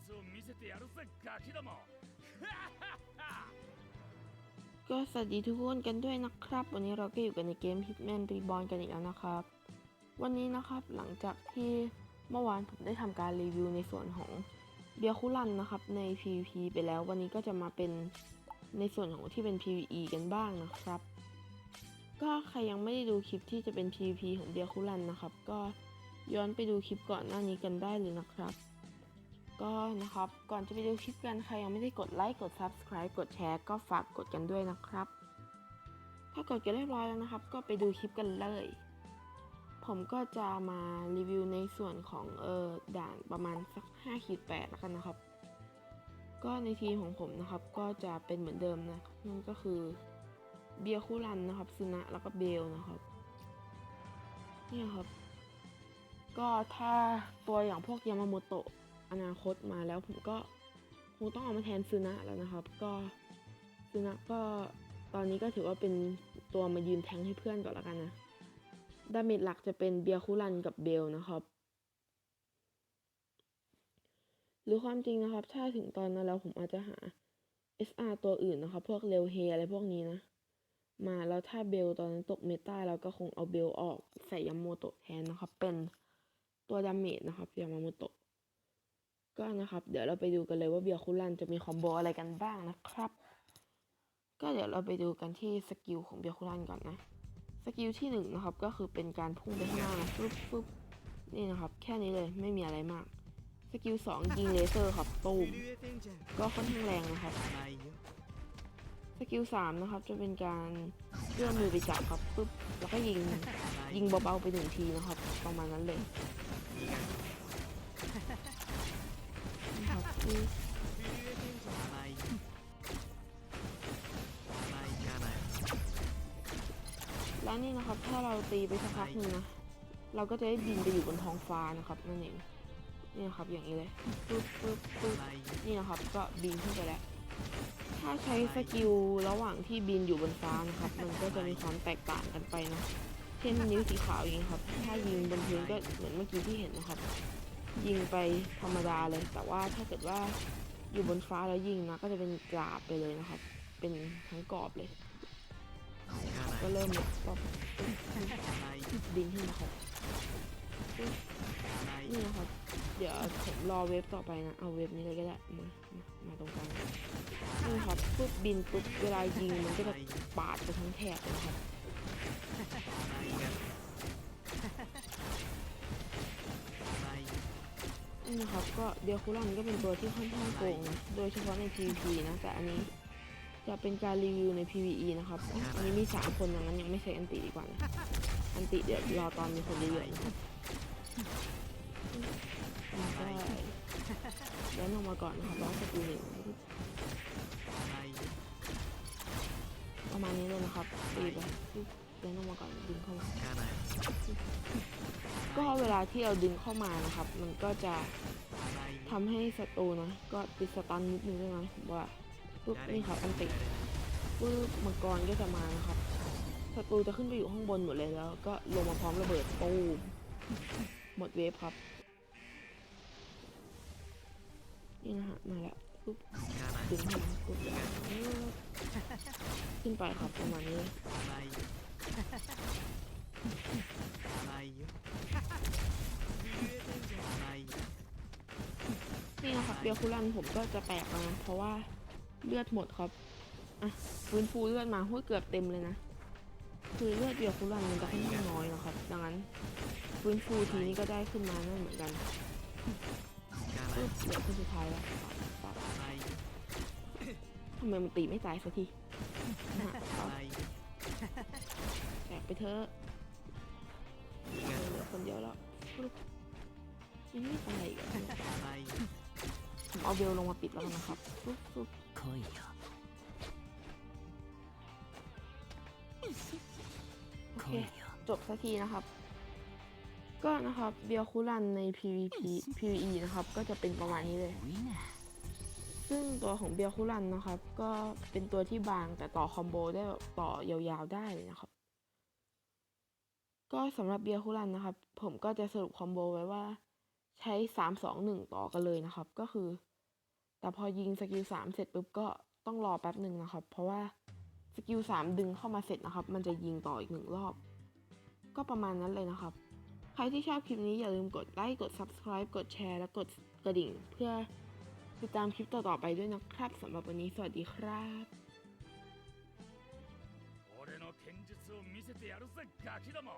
を見せてやるぜガキども ก็สวัสดีทุกคนกันด้วยนะครับ วันนี้เราก็อยู่กันในเกม Hitman Reborn กันอีกแล้วนะครับ วันนี้นะครับหลังจากที่เมื่อวานผมได้ทำการรีวิวในส่วนของเบียร์คุรันนะครับใน PVP ไปแล้ว วันนี้ก็จะมาเป็นในส่วนของที่เป็น PVE กันบ้างนะครับ ก็ใครยังไม่ได้ดูคลิปที่จะเป็น PVP ของเบียร์คุรันนะครับ ก็ย้อนไปดูคลิปก่อนหน้านี้กันได้เลยนะครับ ก็นะครับ ก่อนจะไปดูคลิปกันใครยังไม่ได้กดไลค์กด Subscribe กดแชร์ก็ฝากกดกันด้วยนะครับ ถ้ากดกันเรียบร้อยแล้วนะครับ ก็ไปดูคลิปกันเลย ผมก็จะมารีวิวในส่วนของเออด่านประมาณสัก5ขีด8แล้วกันนะครับ ก็ในทีมของผมนะครับก็จะเป็นเหมือนเดิมนะนั่นก็คือเบียร์คู่รันนะครับซุนะแล้วก็เบลนะครับนี่ครับ ก็ถ้าตัวอย่างพวกยามาโมโตะ อนาคตมาแล้วผมก็คงต้องเอามาแทนซูนะแล้วนะครับ ก็ซูนะก็ตอนนี้ก็ถือว่าเป็นตัวมายืนแทงให้เพื่อนก่อนแล้วกันนะดาเมจหลักจะเป็นเบียร์คูรันกับเบลนะครับหรือความจริงนะครับ ถ้าถึงตอนนั้นแล้วผมอาจจะหา SR ตัวอื่นนะครับ พวกเรลเฮอะไรพวกนี้นะ มาแล้วถ้าเบลตอนนั้นตกเมตาเราก็คงเอาเบลออกใส่ยามโมโตะแทนนะครับ เป็นตัวดาเมจนะครับยามาโมโตะ ก็นะครับ เดี๋ยวเราไปดูกันเลยว่าเบียร์คุรันจะมีคอมโบอะไรกันบ้างนะครับ ก็เดี๋ยวเราไปดูกันที่สกิลของเบียร์คุรันก่อนนะ สกิลที่หนึ่งนะครับก็คือเป็นการพุ่งไปข้างหน้านะปุ๊บปุ๊บนี่นะครับ แค่นี้เลยไม่มีอะไรมาก สกิลสองยิงเลเซอร์ครับตูมก็ค่อนข้างแรงนะครับสกิลสามนะครับจะเป็นการเลื่อนมือไปจับครับปุ๊บแล้วก็ยิงยิงเบาๆไปหนึ่งทีนะครับ ประมาณนั้นเลย แล้วนี่นะครับ ถ้าเราตีไปสักพักหนึ่งนะ เราก็จะได้บินไปอยู่บนท้องฟ้านะครับนั่นเองนี่นะครับอย่างนี้เลยปึ๊บปึ๊บปึ๊บนี่นะครับ ก็บินขึ้นไปแล้ว ถ้าใช้สกิลระหว่างที่บินอยู่บนฟ้านะครับ มันก็จะมีความแตกต่างกันไปนะเช่นนิ้วสีขาวอย่างนี้ครับ ถ้ายิงบนพื้นก็เหมือนเมื่อกี้ที่เห็นนะครับ ยิงไปธรรมดาเลย แต่ว่าถ้าเกิดว่าอยู่บนฟ้าแล้วยิงนะก็จะเป็นกราบไปเลยนะครับ เป็นทั้งกรอบเลย ก็เริ่มแบบป๊อปบินขึ้นมาครับนี่นะครับ เดี๋ยวผมรอเว็บต่อไปนะ เอาเว็บนี้เลยก็ได้ มา มาตรงกลางนี่ครับปุ๊บบินปุ๊บเวลายิงมันก็จะปาดไปทั้งแถบเลยนะครับ นี่นะครับก็เดียคูลันก็เป็นตัวที่ค่อนข้างโกงนะโดยเฉพาะใน PVP นะแต่อันนี้จะเป็นการรีวิวใน PVE นะครับอ๋ออันนี้มีสามคนอย่างนั้นยังไม่ใช้อันติดีกว่านะ อันติเดี๋ยวรอตอนมีคนเยอะๆนะครับอ่าได้แล้วลงมาก่อนนะครับแล้วสกิลหนึ่งประมาณนี้เลยนะครับตีไปปึ๊บแล้วลงมาก่อนดึงเข้ามาก็เวลาที่เราดึงเข้ามานะครับ มันก็จะ ทำให้ศัตรูนะ ก็ติดสตันนิดนึงด้วยนะผมว่าปุ๊บนี่ครับอันติปุ๊บมังกรก็จะมานะครับศัตรูจะขึ้นไปอยู่ข้างบนหมดเลยแล้ว ก็ลงมาพร้อมระเบิดตูมหมดเวฟครับนี่นะฮะมาแล้วปุ๊บดึงเข้ามาปุ๊บขึ้นไปครับประมาณนี้ เบียคูลันผมก็จะแปลกมาเพราะว่าเลือดหมดครับอะฟื้นฟูเลือดมาหุ้ยเกือบเต็มเลยนะคือเลือดเบียคูลันมันจะค่อนข้างน้อยนะครับ ดังนั้นฟื้นฟูทีนี้ก็ได้ขึ้นมานั่นเหมือนกันปึ๊บเหลือคนสุดท้ายแล้วปัดทำไมมันตีไม่ตายสักทีแตกไปเถอะเหลือคนเดียวแล้วยังไม่ตายอีกเหรอ ผมเอาเบลลงมาปิดแล้วนะครับจบสักทีนะครับ ก็นะครับเบลคูรันใน PVP PVE นะครับ ก็จะเป็นประมาณนี้เลย ซึ่งตัวของเบลคูรันนะครับ ก็เป็นตัวที่บางแต่ต่อคอมโบได้ต่อยาวๆได้เลยนะครับ ก็สำหรับเบลคูรันนะครับ ผมก็จะสรุปคอมโบไว้ว่า ใช้ 3 2 1 ต่อกันเลยนะครับ ก็คือ แต่พอยิงสกิลสามเสร็จปุ๊บก็ต้องรอแป๊บหนึ่งนะครับ เพราะว่าสกิลสามดึงเข้ามาเสร็จนะครับ มันจะยิงต่ออีกหนึ่งรอบ ก็ประมาณนั้นเลยนะครับ ใครที่ชอบคลิปนี้อย่าลืมกดไลค์ กด subscribe กดแชร์ และกดกระดิ่ง เพื่อติดตามคลิปต่อๆไปด้วยนะครับสำหรับวันนี้สวัสดีครับ 俺の剣術を見せてやるぜガキども